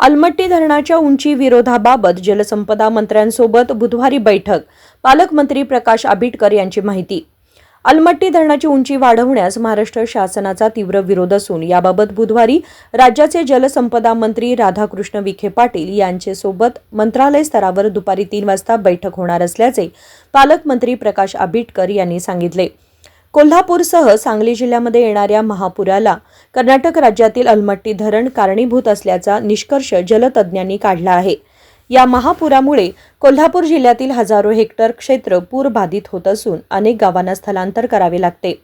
अलमट्टी धरणाच्या उंची विरोधाबाबत जलसंपदा मंत्र्यांसोबत बुधवारी बैठक. पालकमंत्री प्रकाश आबिटकर यांची माहिती. अलमट्टी धरणाची उंची वाढवण्यास महाराष्ट्र शासनाचा तीव्र विरोध असून याबाबत बुधवारी राज्याचे जलसंपदा मंत्री राधाकृष्ण विखे पाटील यांच्यासोबत मंत्रालय स्तरावर दुपारी तीन वाजता बैठक होणार असल्याचे पालकमंत्री प्रकाश आबिटकर यांनी सांगितले. कोल्हापूरसह सांगली जिल्ह्यामध्ये येणाऱ्या महापुराला कर्नाटक राज्यातील अलमट्टी धरण कारणीभूत असल्याचा निष्कर्ष जलतज्ज्ञांनी काढला आहे. या महापुरामुळे कोल्हापूर जिल्ह्यातील हजारो हेक्टर क्षेत्र पूरबाधित होत असून अनेक गावांना स्थलांतर करावे लागते.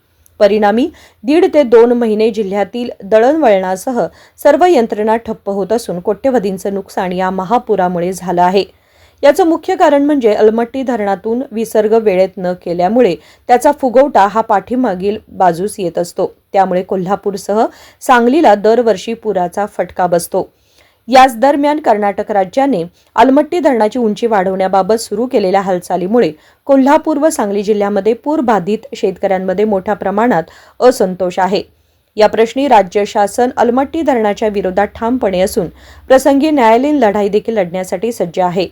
परिणामी दीड ते दोन महिने जिल्ह्यातील दळणवळणासह सर्व यंत्रणा ठप्प होत असून कोट्यवधींचं नुकसान या महापुरामुळे झालं आहे. याचं मुख्य कारण म्हणजे अलमट्टी धरणातून विसर्ग वेळेत न केल्यामुळे त्याचा फुगवटा हा पाठीमागील बाजूस येत असतो. त्यामुळे कोल्हापूरसह सांगलीला दरवर्षी पुराचा फटका बसतो. याच दरम्यान कर्नाटक राज्याने अलमट्टी धरणाची उंची वाढवण्याबाबत सुरू केलेल्या हालचालीमुळे कोल्हापूर व सांगली जिल्ह्यामध्ये पूरबाधित शेतकऱ्यांमध्ये मोठ्या प्रमाणात असंतोष आहे. या प्रश्नी राज्य शासन अलमट्टी धरणाच्या विरोधात ठामपणे असून प्रसंगी न्यायालयीन लढाई देखील लढण्यासाठी सज्ज आहे.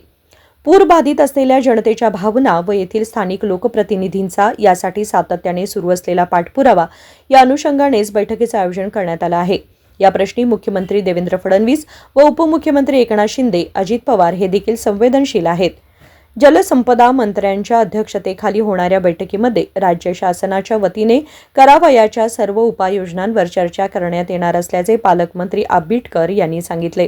पूरबाधित असलेल्या जनतेच्या भावना व येथील स्थानिक लोकप्रतिनिधींचा यासाठी सातत्याने सुरू असलेला पाठपुरावा या अनुषंगानेच बैठकीचं आयोजन करण्यात आलं आहे. या प्रश्नी मुख्यमंत्री देवेंद्र फडणवीस व उपमुख्यमंत्री एकनाथ शिंदे अजित पवार हे देखील संवेदनशील आहेत. जलसंपदा मंत्र्यांच्या अध्यक्षतेखाली होणाऱ्या बैठकीमध्ये राज्य शासनाच्या वतीने करावयाच्या सर्व उपाययोजनांवर चर्चा करण्यात येणार असल्याचे पालकमंत्री आबिटकर यांनी सांगितले.